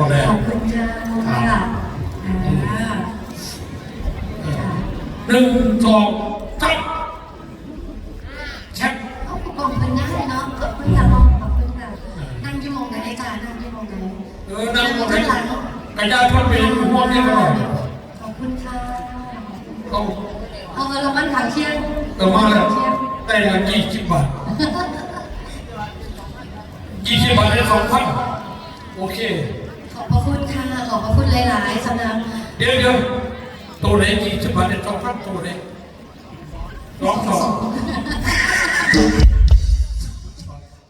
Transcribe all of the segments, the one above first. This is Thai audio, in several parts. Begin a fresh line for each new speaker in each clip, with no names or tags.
อแล้
ข
ว
อบคุณเจ้าค่ะอ่า
หนึ่งสองสามแชท
เอาขอบคุณง่ายเนาะขอบคุณค่ะน้องขอบคุณค่ะนั่งยี่โมงไหนจ้านั่งยี่โมงไหน
เออนั่งหมดเล
ข้ายงหลัง
กระยาชนเป็นห่วงนี่ตลอด
ขอบคุณค่ะ
เขา
เอาเงินรางวัลขางเชียง
เออมาแล้วได้เงินยี่สิบบาทยี่สิบบาทได้สองพันโอเค
ขอบพระคุณค่ะ ขอบพระคุณหลายๆสำหรับ
เดี๋ยวเดี๋ยวตัวไหนยี่สิบบาทได้สองพันตัวไหนสองสอง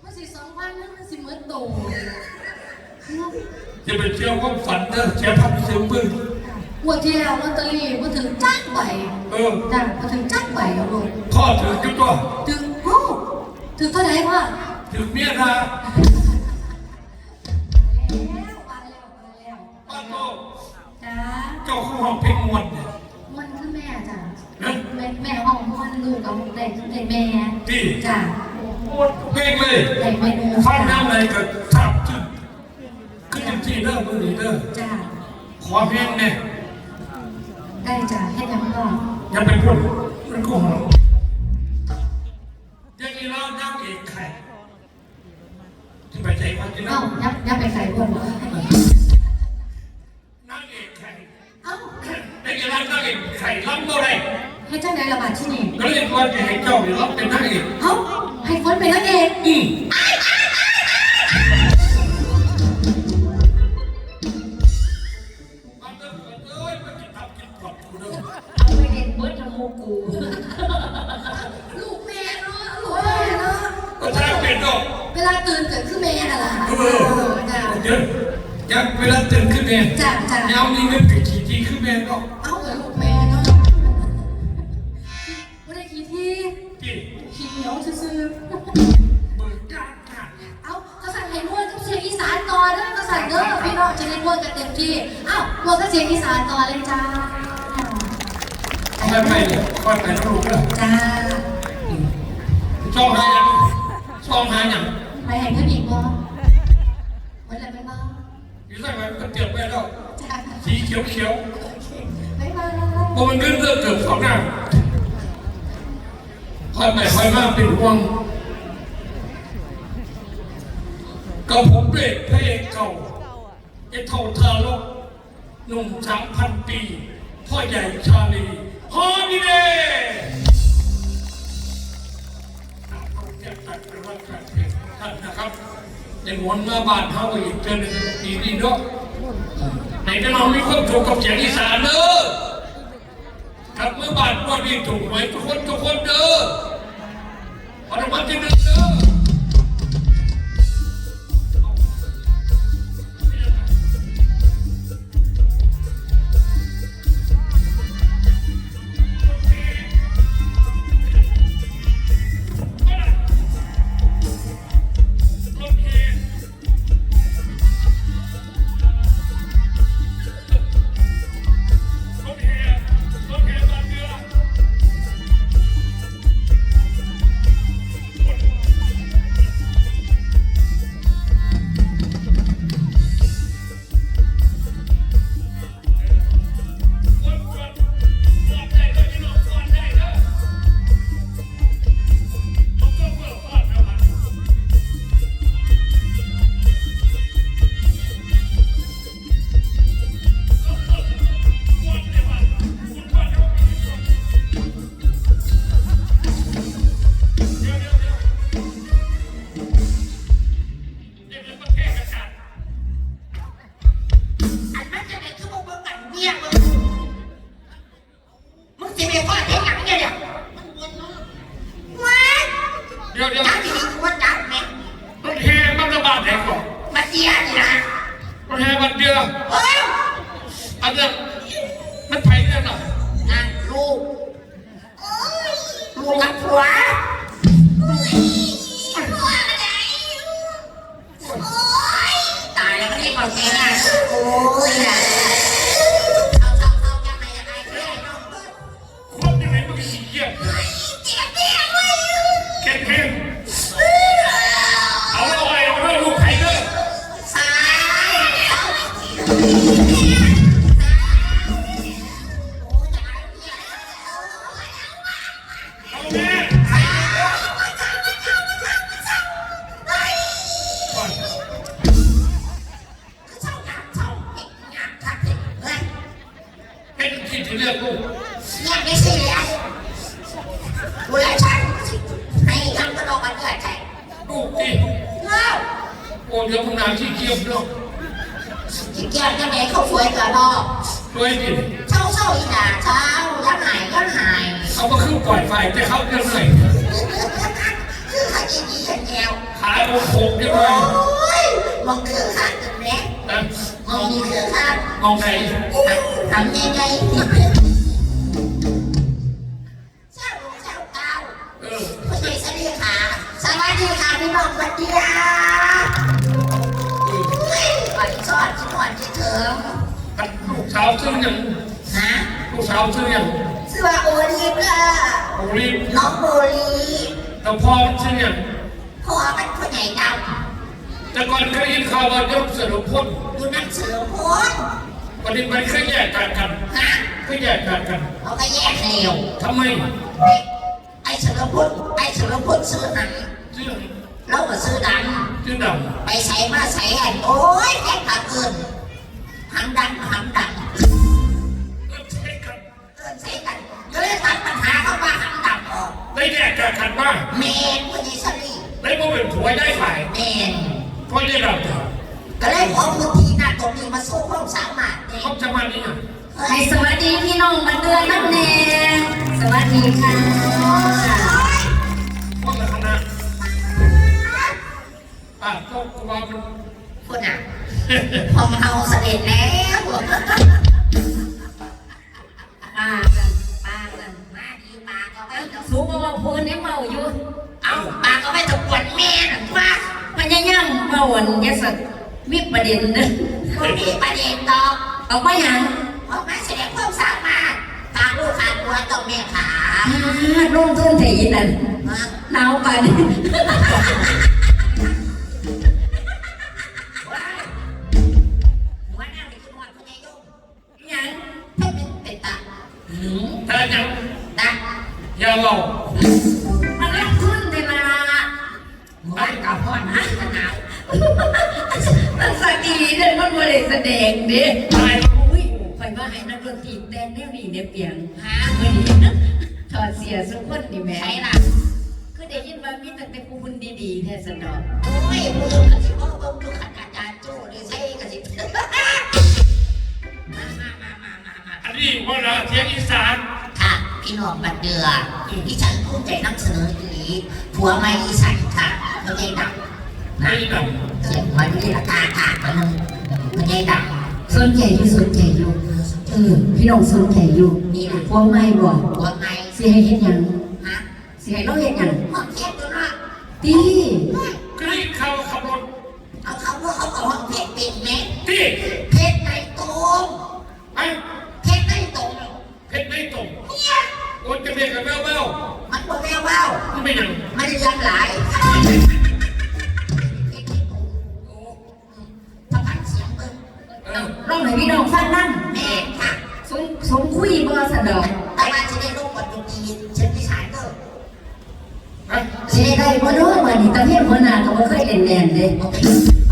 มันสิสองพันนั่นมันสิเหมือนโต
จะไปเที่ยวก็ฝันเด้อเสียพันเสียปืน
งวดที่แล้วลอตเตอรี่มาถึงจักใบ
เออ
จ้ะมาถึงจักใบแล้วลูก
พ่อถือจุดตัว
ถึงโอ้ถึงเท่าไหร่วะ
ถือเมียนะ ห้องเพลงมวนเนี่ย
มันคือแม่จ้ะ
นะ
แม่แม่ห้องมันลูกกับเด็กเด็กแม่
ที่
จ้ะ
เพลงเลย
เด็กเมนู
ฟังน้ำไหนก็ทับจุดขึ้นอย่างที่เด้อมือนี้เด้อ
จ้ะ
ขอเพลงเนี่ย
ได้จ้ะให้ยังก็
อย่าไปพูดมันก็หอมอย่างนี้เรานั่งเอกไข่ที่ไปใจมันที่
เอ้า
นั่ง
ยับยับไปใส่บนเหรอ
อืม
แล้วจ้าสีเขี
ยวเขียว
บ๊ายบาย
ๆพอมันขึ้นเรื่องเกือบสองหน้าค่อยไปค่อยมาเป็นห่วงก็ผมเบรกพระเอกเก่าไอ้เท่าทารกหนุ่มสามพันปี พ่อใหญ่ชาลีฮอนิเดย์ท่านนะครับในหมวนมาบานเท้าอีกเจอหนึ่งปีนี้เนาะ ไหนจะน้องมีความถูกกับเสียงอีสานเด้อกับเมื่อบาทว่านี่ถูกไหมทุกคนทุกคนเด้อพอรางวัน
ที่ห
นึ่ง ก
กับผัว โอ้เดี๋
ย
ว
มึงนานที่เกียบเนาะด้วยดิ
เช้าเช้าอีด่าเช้าแล้วหายก็หาย
เขาก็คือปล่อยไฟแต่เขาเรื่องไหน
คือขาจีนีฉันแก้ว
ขายโอ้โหเรียบ
โอ
ร้อย้
ยมองคือขาดตรงนี้
นะ
มองนี่คือขาด
มองไหน
ทำยังไงเช้าเช้าเก้า
เออ
ผู้ใหญ่สวัสดีค่ะสวัสดีค่ะพี่น้องสวัสดีค่ะ
สาวชื่อยัง
ฮะ
ลูกสาวชื่อยัง
ชื่อว่าโอลีฟค่ะ
โอลิฟ
น้องโอลีฟ
แล้วพ่อมันชื่อยัง
พ่อเป็นผู้ใหญ่ด
แต่ก่อนเคยยินข่าวว่ายกเสรุพ้นำ
อยู่นั่งเสือโพน
วันนี้มันเคยแยกกันกัน
ฮะ
เคยแยกกันกัน
เขาก็แยกเร็ว
ทำไม
ไอ้เสือพุทธไอ้เสือพุทธซื้อหนัง
ชื่อ
เราก็ซื้อดัง
ชื่อด
ไปใส่มาใส่อันโอ้ยแค่ผักเอิน หังดังหังดังำ
แล้วใช่กัน
เอินใส่กันก็เลยตัดปัญหาเข้ามาหังดังออก
ได้แยกกันกันบ้า
เมนผู้ใหญ่สลี
ได้มาเป็นผัวได้ฝ่าย
เมน
พ่อได้ด
ก็เลยขอพื้นที่หน้าตรงนี้มาสู้ความสามารถำเนี่ย
เขาจะมานี่
ให้สวัสดีพี่น้องมาเดือนน้ำแน่สวัสดีค่ะ
พ่อละคณะอะก็วมัน
คุณอะพอมาเอาเสด็จแล้ว
ป้ากันป้ากัน
มาดีปาก็ไม่
สูงกว่าพูนเนี่ยเมาอยู่
เอาปาก็ไม่ต้องกวนแม่หรอกว่า
พยายามเมาวันยศมีประเด็นเนอะ
คนนี้ประเด็นตอบ
เอาไปยัง
ออกมาแสดงความสามารถฝากลูกฝากตัวต้องแม่ขา
อ่าลงทุนถี่นั่น
มา
หนาวไป
เป็นตา
หืม
ถ้ายัง
ตา
อย่าเมา
มันลงทุนเวลา
หัวกับพ่อนาขนาด
มันสักทีเดินมันมาเลยแสดงเด้
ตาย
อุ้ยข่อยว่าให้นักดนตรีแดนแนวนี้เนี่ยเปลี่ยงหาเมื่อนี้นะถอดเสียสุกคนดีแม่
ใช่ล่ะ
คือได้ยินว่ามีแต่เป็นผู้คนดีๆแท้สนอ
โอ้ย พี่น้
อง
บัดเดือดิฉันภูมิใจนำเสนออีหลีผัวไม่อีสันค่ะพญายดำ
ไม่
นะ
ด
เสียงมันนี่ละกาขาดมาหนึ่งพญายด
สนใจอยู่สนใจอยู่เออพี่น้องสนใจอยู่ำ
นี่นะ
พวงไม่บอก
ผัวไม่
สิให้เฮ็ดหยัง
ฮะ
สิให้เราเฮ็ดหยัง
ห้องเทียบตัวเนาะ
ตีำ
กรีดเข้าขับรถ
เอาเขาว่าเขาเอาห้องเพชรปิดไหม
ที่
เพชรในตรง
ไอ้
เพชรในตรง
เพชรไม่ตรง
เนี่ย
โอ้จะเรีย กกันแววแวว
มันบ่แวววาว
มันไม่ยัง
มันเรียงหลายถ้าพันเสียงเบิ่ง
เออ
ลองให้พี่น้องฟังนั่ง
แม่ค่ะ
สมสมคุยบ่สนอก
แต่ว่าจะได้ลูกบทดนตรีเชิญพิสารเด้อ
ฮะ
สิได้ได้บ่เนาะมื้อนี้ตาเพียงหัวหน้าก็บ่เคยเล่นแน่นเด้
โอเ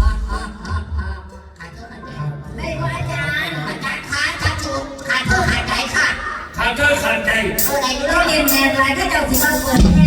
ไหร่ไม่
เรา
รู้
เรียนแน่นหลายก็เจ้าสิมาเปิด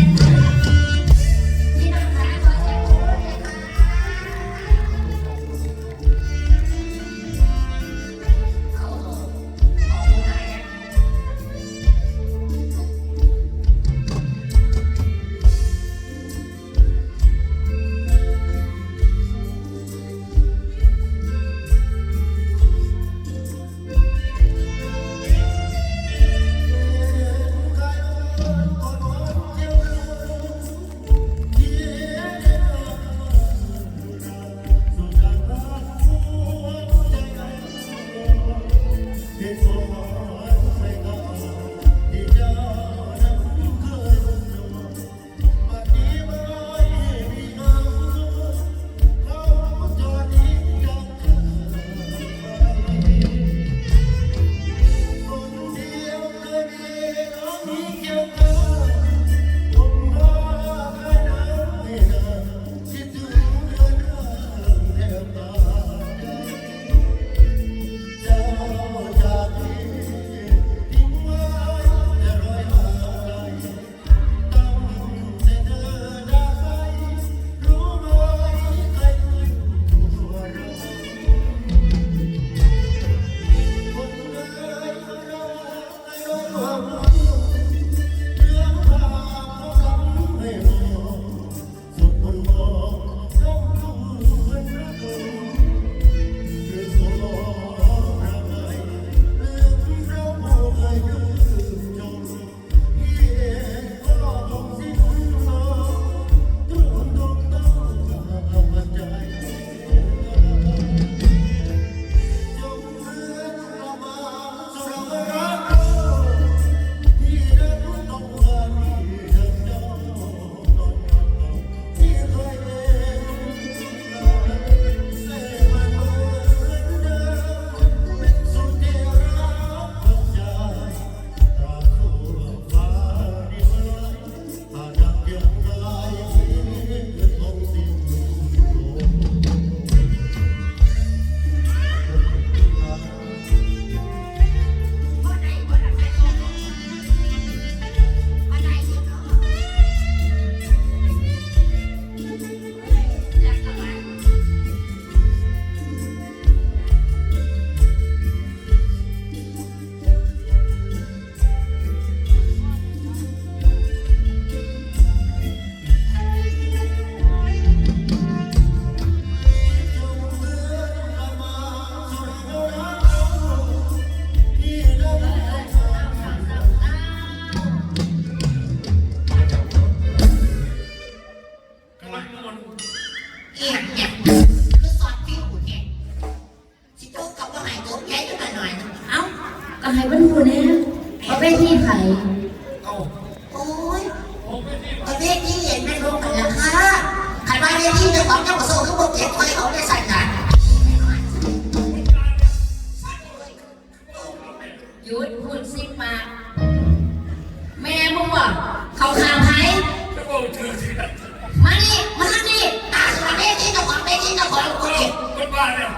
ของเป็นที่เจ้าของคนเก็บ
คนบ้านเนี่ย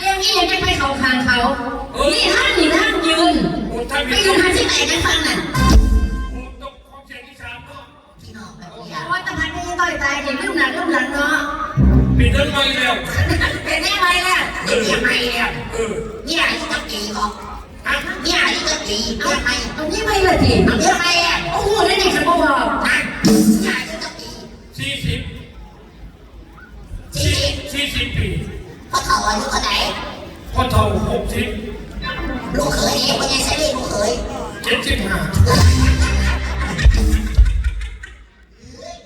เรื่องนี้ยังจะไปเขาคางเขา นี่ท่านนี่ท่านยืน
ผมท่าน
ไป
มี
ยืนทางที่ไหนกันฟังน่ะ
ผมต้องของเสียงอีสานเนาะ
พี่น้องแบบนี้
เพราะว่าตะพันไม่ได้ต่อยตายเห็นเรื่องหนักเรื่องหลังเนาะ
มีเดินมาแล้ว
เป็นได้ไหมล่ะ
นี่เมียใหม่เนี่ย
เออ
เนี่ยอายุตั้งกี่ก่อน
อะ
เนี่ยอายุตั้งกี่เมียใหม่
เอาที่ไม่ละที
เมียใหม่อะ
โอ้โหนั่นเองฉันบอก
นะเนี่ยอายุตั้งกี่
สี่สิบ
สี่ สิบ
สี่สิบปี
พอเขาอายุเท่าไหร่
พอเท่าหกสิบ
ลูกเขยเองเป็นไงใช่ไหมลูกเขย
เจ็ดสิบห้า
เ